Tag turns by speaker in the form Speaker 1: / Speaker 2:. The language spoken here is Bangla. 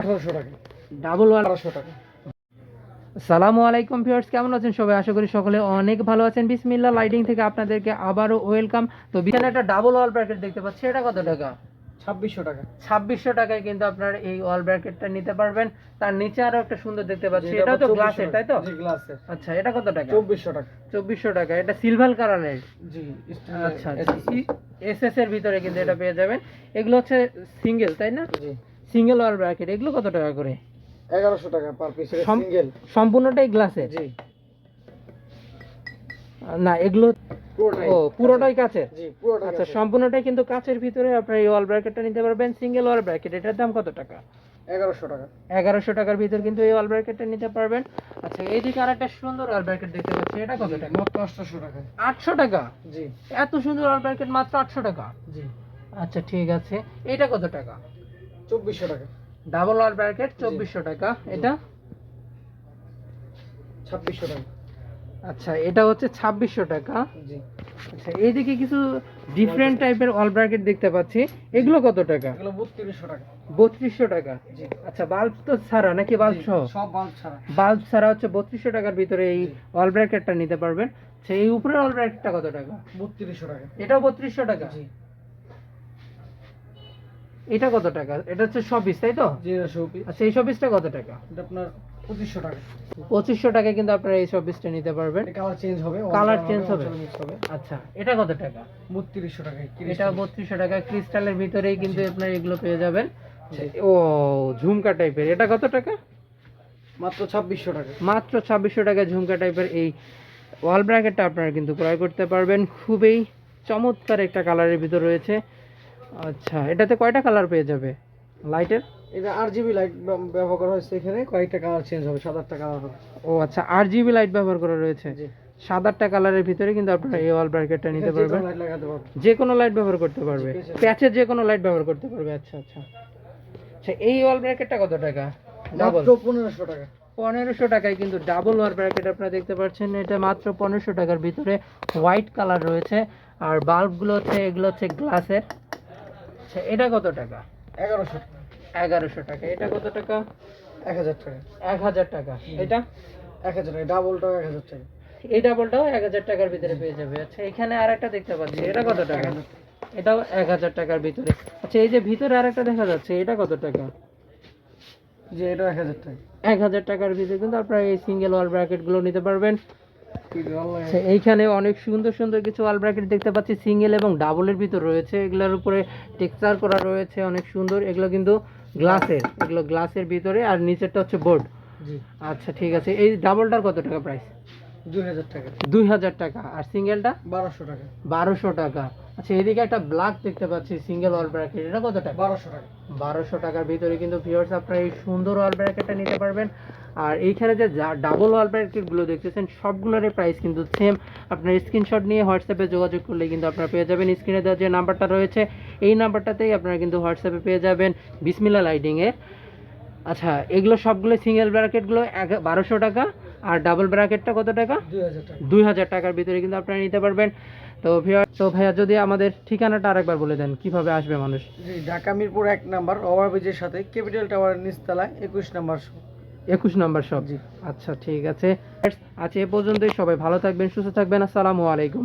Speaker 1: আঠারোশো টাকা।
Speaker 2: ডাবল ওয়াল
Speaker 1: বারোশো টাকা।
Speaker 2: সালামু আলাইকুম ভিউয়ার্স কেমন আছেন সবাই? আশা করি সকলে অনেক ভালো আছেন। বিসমিল্লাহ লাইটিং থেকে আপনাদেরকে আবারও ওয়েলকাম তো বিছানে একটা ডাবল ওয়াল ব্র্যাকেট দেখতে পাচ্ছি। এটা কত টাকা?
Speaker 1: ছাব্বিশশো টাকা।
Speaker 2: ছাব্বিশশো টাকায় কিন্তু আপনার এই ওয়াল ব্র্যাকেটটা নিতে পারবেন। তার নিচে আরও একটা সুন্দর দেখতে পাচ্ছি। এটাও তো গ্লাসের তাই তো?
Speaker 1: গ্লাসের
Speaker 2: আচ্ছা এটা কত টাকা?
Speaker 1: চব্বিশশো টাকা।
Speaker 2: চব্বিশশো টাকা। এটা সিলভার কালারের
Speaker 1: জি
Speaker 2: আচ্ছা এস এর ভিতরে কিন্তু এটা পেয়ে যাবেন। এগুলো হচ্ছে সিঙ্গেল তাই না?
Speaker 1: জি।
Speaker 2: সিঙ্গেল ওয়াল ব্র্যাকেট এগুলো কত টাকা করে?
Speaker 1: এগারোশো টাকা পার পিস সিঙ্গেল
Speaker 2: সম্পূর্ণটাই গ্লাসের
Speaker 1: জি।
Speaker 2: না এগুলো ও পুরোটাই কাচের? আচ্ছা সম্পূর্ণটাই কিন্তু কাচের ভিতরে আপনার এই ওয়াল ব্র্যাকেটটা নিতে পারবেন। সিঙ্গেল ওয়াল ব্র্যাকেট এটার দাম কত টাকা?
Speaker 1: এগারোশো টাকা।
Speaker 2: এগারোশো টাকার ভিতর কিন্তু এই ওয়াল ব্র্যাকেটটা নিতে পারবেন। আচ্ছা এইদিকে আর একটা সুন্দর ওয়াল ব্র্যাকেট দেখতে পাচ্ছি। এটা কত টাকা?
Speaker 1: মাত্র আটশোশো টাকা।
Speaker 2: আটশো টাকা?
Speaker 1: জি।
Speaker 2: এত সুন্দর ওয়াল ব্র্যাকেট মাত্র আটশো টাকা?
Speaker 1: জি।
Speaker 2: আচ্ছা ঠিক আছে। এটা কত টাকা?
Speaker 1: চব্বিশশো টাকা।
Speaker 2: ডাবল ওয়াল ব্র্যাকেট চব্বিশশো টাকা। এটা?
Speaker 1: ছাব্বিশশো টাকা।
Speaker 2: আচ্ছা এটা হচ্ছে ছাব্বিশশো টাকা। আচ্ছা এইদিকে কিছু ডিফারেন্ট টাইপের ওয়াল ব্র্যাকেট দেখতে পাচ্ছি। এগুলো কত টাকা?
Speaker 1: এগুলো বত্রিশশো টাকা।
Speaker 2: বত্রিশশো টাকা? আচ্ছা বাল্ব তো ছাড়া নাকি বাল্ব সহ?
Speaker 1: সব বাল্ব ছাড়া।
Speaker 2: বাল্ব ছাড়া হচ্ছে বত্রিশশো টাকার ভিতরে এই। ওয়াল ব্র্যাকেটটা নিতে পারবেন। এই উপরের ওয়াল ব্র্যাকেটটা কত টাকা?
Speaker 1: বত্রিশশো টাকা।
Speaker 2: এটাও বত্রিশশো টাকা? এটা কত টাকা? এটা হচ্ছে শপিস তাই তো?
Speaker 1: জি শোপিস
Speaker 2: আচ্ছা এই শপিসটা কত টাকা?
Speaker 1: এটা আপনার পঁচিশশো টাকা।
Speaker 2: পঁচিশশো টাকায় কিন্তু আপনারা এই শপিসটা নিতে পারবেন।
Speaker 1: কালার চেঞ্জ হবে
Speaker 2: Colour change হবে। আচ্ছা এটা কত টাকা?
Speaker 1: বত্রিশশো টাকা
Speaker 2: এটা বত্রিশশো টাকা। ক্রিস্টালের ভিতরেই কিন্তু আপনার এগুলো পেয়ে যাবেন। ও ঝুমকা টাইপের। এটা কত টাকা?
Speaker 1: মাত্র ছাব্বিশশো টাকা।
Speaker 2: মাত্র ছাব্বিশশো টাকা ঝুমকা টাইপের এই ওয়াল ব্র্যাকেটটা আপনারা কিন্তু ক্রয় করতে পারবেন। খুবই চমৎকার একটা কালারের ভিতর রয়েছে। আচ্ছা এটাতে কয়টা কালার পেয়ে যাবে? লাইটের
Speaker 1: এটা আর জিবি লাইট ব্যবহার করা হয়েছে এখানে কয়েকটা কালার চেঞ্জ হবে সাত আটটা কালার হবে।
Speaker 2: ও আচ্ছা আর জিবি লাইট ব্যবহার করা রয়েছে? সাত আটটা কালারের ভিতরে কিন্তু আপনারা এই ওয়াল ব্র্যাকেটটা নিতে পারবেন। যে কোনো লাইট ব্যবহার করতে পারবে। প্যাচের যে কোনো লাইট ব্যবহার করতে পারবে আচ্ছা আচ্ছা। আচ্ছা এই ওয়াল ব্র্যাকেটটা কত টাকা? ডাবল
Speaker 1: মাত্র পনেরোশো টাকা।
Speaker 2: পনেরোশো টাকায় কিন্তু ডাবল ওয়াল ব্র্যাকেট আপনারা দেখতে পাচ্ছেন এটা মাত্র পনেরোশো টাকার ভিতরে হোয়াইট কালার রয়েছে। আর বাল্বগুলো হচ্ছে এগুলো হচ্ছে গ্লাসের আচ্ছা এটা কত টাকা?
Speaker 1: এগারোশো টাকা।
Speaker 2: এগারোশো টাকা। এটা কত টাকা?
Speaker 1: এক হাজার টাকা।
Speaker 2: এক হাজার টাকা। এটা?
Speaker 1: এক হাজার টাকা। ডাবলটাও এক হাজার টাকা।
Speaker 2: এই ডাবলটাও এক হাজার টাকার ভিতরে পেয়ে যাবে। আচ্ছা এখানে আর একটা দেখতে পাচ্ছি। এটা কত টাকা? এটাও এক হাজার টাকার ভিতরে। আচ্ছা এই যে ভিতরে আর একটা দেখা যাচ্ছে এটা কত টাকা?
Speaker 1: যে এটাও এক হাজার টাকা।
Speaker 2: এক হাজার টাকার ভিতরে কিন্তু আপনারা এই সিঙ্গেল ওয়াল ব্র্যাকেটগুলো নিতে পারবেন। এইখানে অনেক সুন্দর সুন্দর কিছু ওয়াল ব্র্যাকেট দেখতে পাচ্ছি। সিঙ্গেল এবং ডাবলের ভিতর রয়েছে। এগুলোর উপরে টেক্সচার করা রয়েছে অনেক সুন্দর। এগুলো কিন্তু গ্লাসের এগুলো গ্লাসের ভিতরে আর নিচেরটা হচ্ছে বোর্ড আচ্ছা ঠিক আছে। এই ডাবলটার কত টাকা প্রাইস
Speaker 1: দুই হাজার টাকা।
Speaker 2: আর সিঙ্গেলটা
Speaker 1: বারোশো টাকা।
Speaker 2: বারোশো টাকা। আচ্ছা এদিকে একটা ব্ল্যাক দেখতে পাচ্ছি সিঙ্গেল ওয়াল ব্র্যাকেট এটা কত টাকা?
Speaker 1: বারোশো টাকা।
Speaker 2: বারোশো টাকার ভিতরে কিন্তু ভিউয়ার্স আপনারা এই সুন্দর ওয়াল ব্র্যাকেটটা নিতে পারবেন। আর এইখানে যে ডাবল ওয়াল ব্র্যাকেটগুলো দেখতেছেন সবগুলোর প্রাইস কিন্তু সেম আপনার স্ক্রিনশট নিয়ে হোয়াটসঅ্যাপে যোগাযোগ করলে কিন্তু আপনারা পেয়ে যাবেন। স্ক্রিনে দেওয়া যে নাম্বারটা রয়েছে এই নাম্বারটাতেই আপনারা কিন্তু হোয়াটসঅ্যাপে পেয়ে যাবেন বিসমিল্লা লাইটিংয়ে আচ্ছা এগুলো সবগুলো সিঙ্গেল ব্র্যাকেটগুলো এক বারোশো টাকা আর ডাবল ব্র্যাকেটটা কত টাকা?
Speaker 1: দুই হাজার
Speaker 2: টাকার ভিতরে কিন্তু আপনারা নিতে পারবেন। তো ভিউয়ার তো ভাইয়া যদি আমাদের ঠিকানাটা আরেকবার বলে দেন কীভাবে আসবে মানুষ?
Speaker 1: জি ঢাকা মিরপুর এক নাম্বার ওভারব্রিজের সাথে ক্যাপিটাল টাওয়ারের নিচতলায় একুশ নাম্বার
Speaker 2: একুশ নম্বর
Speaker 1: সবজি
Speaker 2: আচ্ছা ঠিক আছে। আচ্ছা এ পর্যন্তই সবাই ভালো থাকবেন সুস্থ থাকবেন। আসসালামু আলাইকুম।